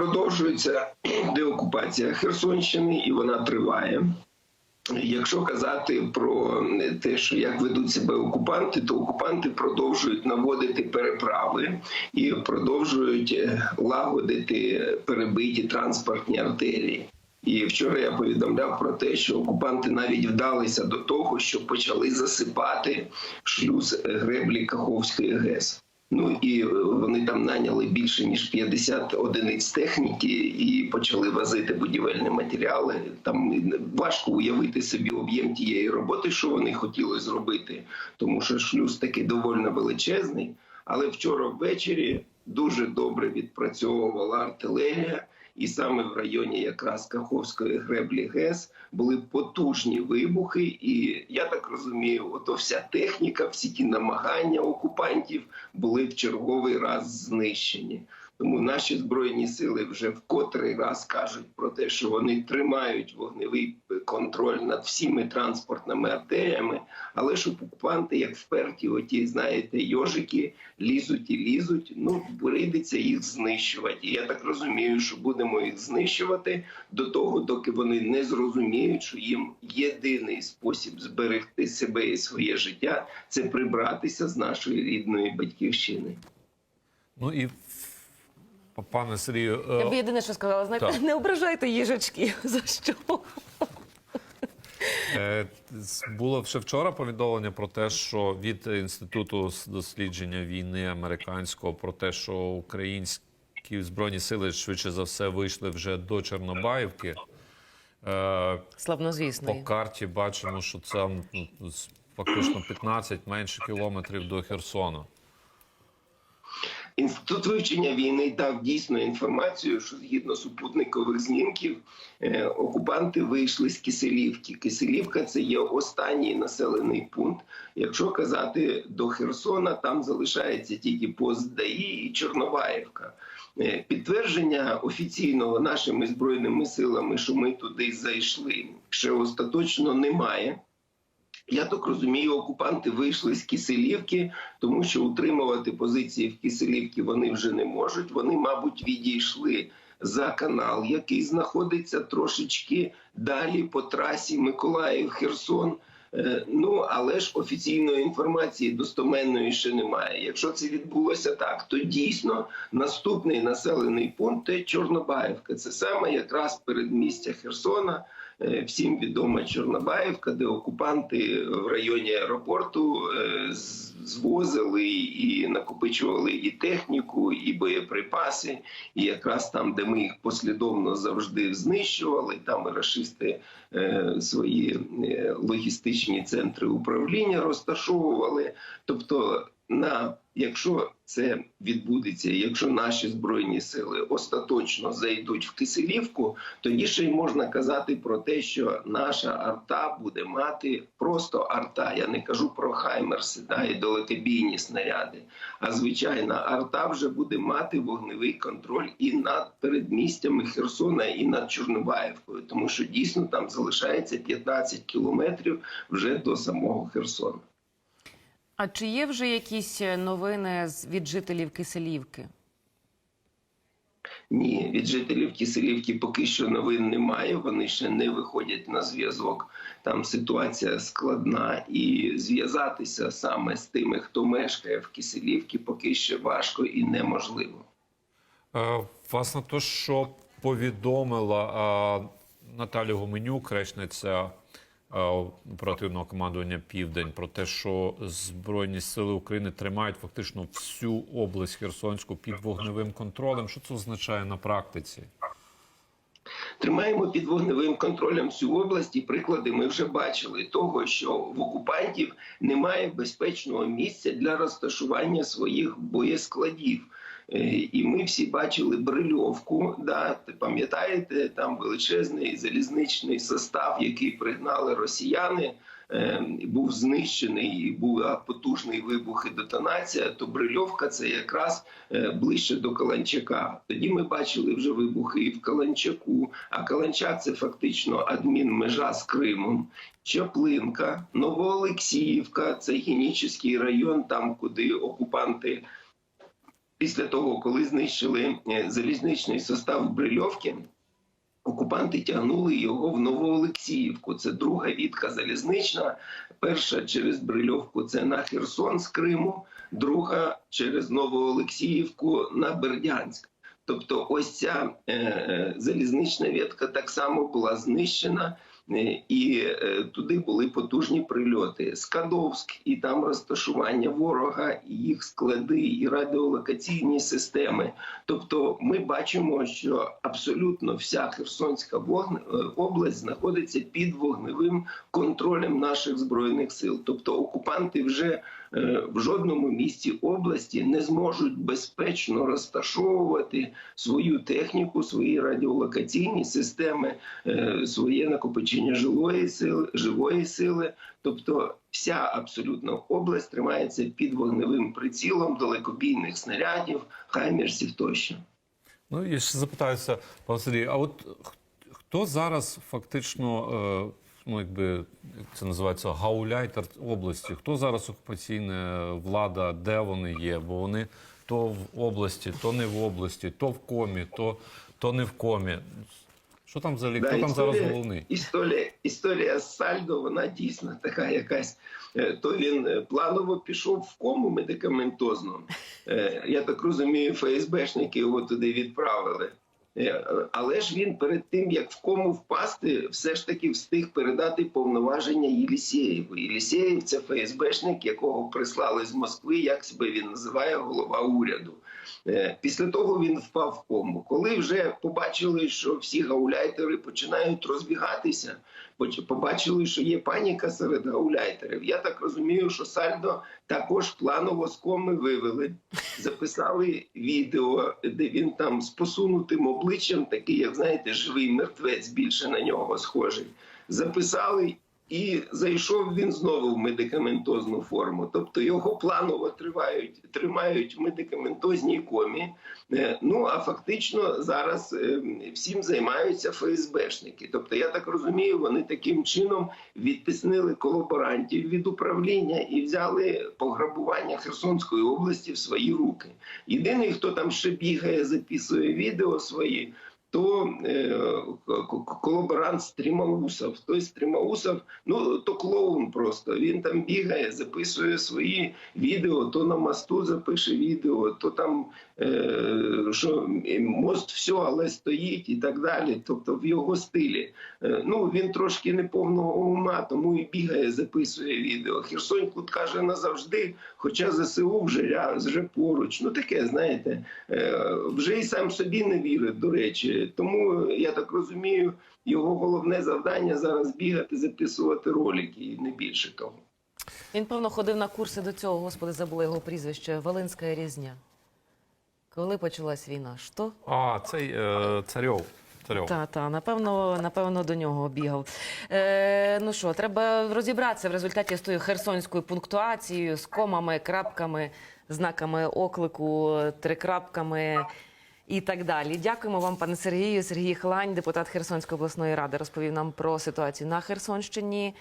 продовжується деокупація Херсонщини, і вона триває. Якщо казати про те, що як ведуть себе окупанти, то окупанти продовжують наводити переправи і продовжують е, лагодити перебиті транспортні артерії. І вчора я повідомляв про те, що окупанти навіть вдалися до того, що почали засипати шлюз греблі Каховської ГЕС. Ну і е, вони там наняли більше ніж 50 одиниць техніки і почали возити будівельні матеріали. Там важко уявити собі об'єм тієї роботи, що вони хотіли зробити, тому що шлюз таки доволі величезний. Але вчора ввечері дуже добре відпрацьовувала артилерія. І саме в районі якраз Каховської греблі ГЕС були потужні вибухи. І я так розумію, ото вся техніка, всі ті намагання окупантів були в черговий раз знищені. Тому наші збройні сили вже в котрий раз кажуть про те, що вони тримають вогневий контроль над всіми транспортними артеріями, але ж окупанти, як вперті, оті знаєте, йожики лізуть і лізуть. Ну прийдеться їх знищувати. І я так розумію, що будемо їх знищувати до того, доки вони не зрозуміють, що їм єдиний спосіб зберегти себе і своє життя це прибратися з нашої рідної батьківщини. Ну і пане Сергію, е, Я б єдине, що сказала, знаєте, Так. не ображайте їжачки. За що? Е, Було ще вчора повідомлення про те, що від інституту дослідження війни американського про те, що українські збройні сили швидше за все вийшли вже до Чорнобаївки. Е, Славнозвісно. По карті бачимо, що це ну, фактично 15 менше кілометрів до Херсона. Інститут вивчення війни дав дійсно інформацію, що згідно супутникових знімків е, окупанти вийшли з Киселівки. Киселівка це є останній населений пункт. Якщо казати до Херсона, там залишається тільки пост ДАІ і Чорнобаївка. Е, Підтвердження офіційного нашими збройними силами, що ми туди зайшли, ще остаточно немає. Я так розумію, окупанти вийшли з Киселівки, тому що утримувати позиції в Киселівці вони вже не можуть. Вони, мабуть, відійшли за канал, який знаходиться трошечки далі по трасі Миколаїв-Херсон. Е, Ну але ж офіційної інформації достоменної ще немає. Якщо це відбулося так, то дійсно наступний населений пункт це Чорнобаївка. Це саме якраз передмістя Херсона. Е, Всім відома Чорнобаївка, де окупанти в районі аеропорту е, з- звозили і накопичували і техніку, і боєприпаси. І якраз там, де ми їх послідовно завжди знищували, там і рашисти е, свої е, логістичні центри управління розташовували. Тобто, на якщо це відбудеться, якщо наші збройні сили остаточно зайдуть в Киселівку, тоді ще й можна казати про те, що наша арта буде мати просто арта. Я не кажу про хаймерси да, і далекобійні снаряди. А звичайна арта вже буде мати вогневий контроль і над передмістями Херсона, і над Чорнобаївкою, тому що дійсно там залишається 15 кілометрів вже до самого Херсона. А чи є вже якісь новини від жителів Киселівки? Ні, від жителів Киселівки поки що новин немає. Вони ще не виходять на зв'язок. Там ситуація складна, і зв'язатися саме з тими, хто мешкає в Киселівці, поки що важко і неможливо. Е, Власне, то, що повідомила е, Наталя Гуменюк, речниця оперативного командування Південь, про те, що Збройні сили України тримають фактично всю область Херсонську під вогневим контролем. Що це означає на практиці? Тримаємо під вогневим контролем всю область. І приклади ми вже бачили того, що в окупантів немає безпечного місця для розташування своїх боєскладів. Е, І ми всі бачили брильовку. Да, пам'ятаєте, там величезний залізничний состав, який пригнали росіяни. е, Був знищений і був потужний вибух і детонація. То брильовка це якраз е, ближче до Каланчака. Тоді ми бачили вже вибухи і в Каланчаку. А Каланчак це фактично адмінмежа з Кримом. Чаплинка, Новоолексіївка це генічний район, там куди окупанти після того, коли знищили е, залізничний состав Брильовки, окупанти тягнули його в Новоолексіївку. Це друга відка залізнична. Перша через Брильовку це на Херсон з Криму, друга через Новоолексіївку на Бердянськ. Тобто, ось ця е, е, залізнична ветка так само була знищена. Е, І е, туди були потужні прильоти. Скадовськ, і там розташування ворога, і їх склади, і радіолокаційні системи. Тобто, ми бачимо, що абсолютно вся Херсонська е, область знаходиться під вогневим контролем наших збройних сил. Тобто, окупанти вже в жодному місті області не зможуть безпечно розташовувати свою техніку, свої радіолокаційні системи, е, своє накопичення жилої сили, живої сили. Тобто, вся абсолютно область тримається під вогневим прицілом далекобійних снарядів, хаймерсів тощо. Ну і ще запитаюся, пане Сергій, а от хто зараз фактично, е, ну якби це називається, гауляйтер області? Хто зараз окупаційна влада, де вони є? Бо вони то в області, то не в області, то в комі, то, то не в комі. Що там взагалі? Хто Да, там зараз головний? Історія, історія з Сальдо, вона дійсно така якась. Е, То він е, планово пішов в кому медикаментозну. Е, Я так розумію, ФСБшники його туди відправили. Е, Але ж він перед тим, як в кому впасти, все ж таки встиг передати повноваження Єлісєєву. Єлісєєв – це ФСБшник, якого прислали з Москви, як себе він називає, голова уряду. Е, Після того він впав в кому. Коли вже побачили, що всі гауляйтери починають розбігатися, побачили, що є паніка серед гауляйтерів. Я так розумію, що Сальдо також планово з коми вивели, записали відео, де він там з посунутим обличчям, такий, як знаєте, живий мертвець, більше на нього схожий. Записали. І зайшов він знову в медикаментозну форму. Тобто його планово тривають, тримають в медикаментозній комі. Е, Ну а фактично зараз е, всім займаються ФСБшники. Тобто, я так розумію, вони таким чином відтиснили колаборантів від управління і взяли пограбування Херсонської області в свої руки. Єдиний, хто там ще бігає, записує відео свої. То к- к- колаборант Стрімаусов. Той Стрімаусов, ну то клоун просто. Він там бігає, записує свої відео, то на мосту запише відео, то там е, що мост все, але стоїть і так далі. Тобто в його стилі. Е, ну він трошки неповного ума, тому і бігає, записує відео. Херсонь тут каже назавжди, хоча ЗСУ вже, вже поруч. Ну таке, знаєте, е, вже і сам собі не вірить, до речі. Тому я так розумію, його головне завдання зараз бігати, записувати ролики, і не більше того. Він, певно, ходив на курси до цього, господи, забула його прізвище, Волинська різня. Коли почалась війна? Що? А, цей е, царьов. Та, та, напевно, напевно, до нього бігав. Е, ну що, треба розібратися в результаті з тою херсонською пунктуацією, з комами, крапками, знаками оклику, трикрапками і так далі. Дякуємо вам, пане Сергію. Сергій Хлань, депутат Херсонської обласної ради, розповів нам про ситуацію на Херсонщині.